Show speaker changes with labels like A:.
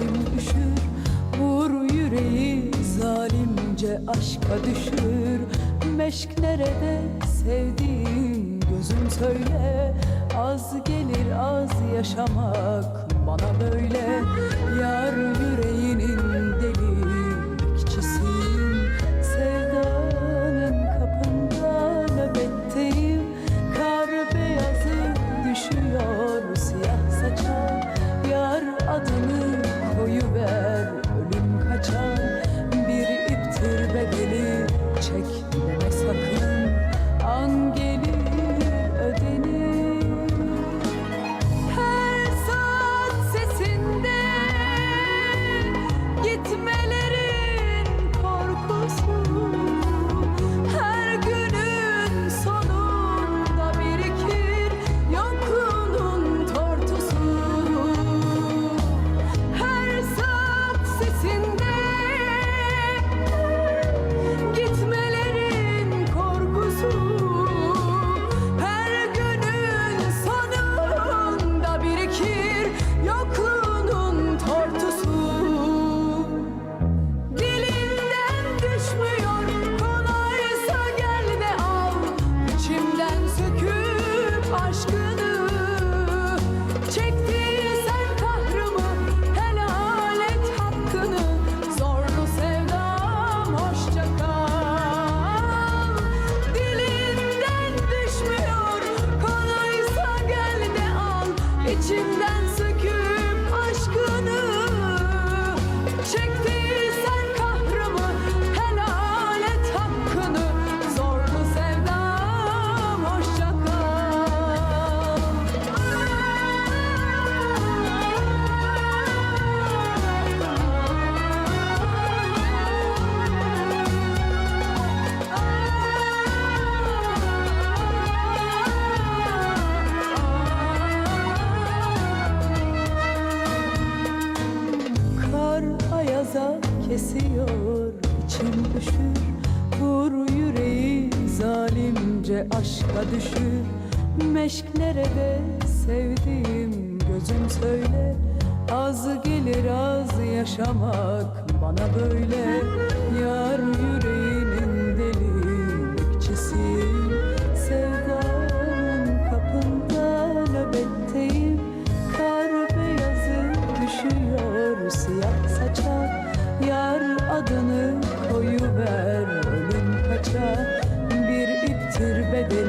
A: içim üşür Vur yüreği zalimce aşka düşür. Meşk nerede? Sevdiğim gözüm söyle. Az gelir az yaşamak bana böyle. gidiyor içim üşür Vur yüreği zalimce aşka düşür. Meşk nerede? Sevdiğim gözüm söyle. Az gelir az yaşamak bana böyle. Yar yüreği türbede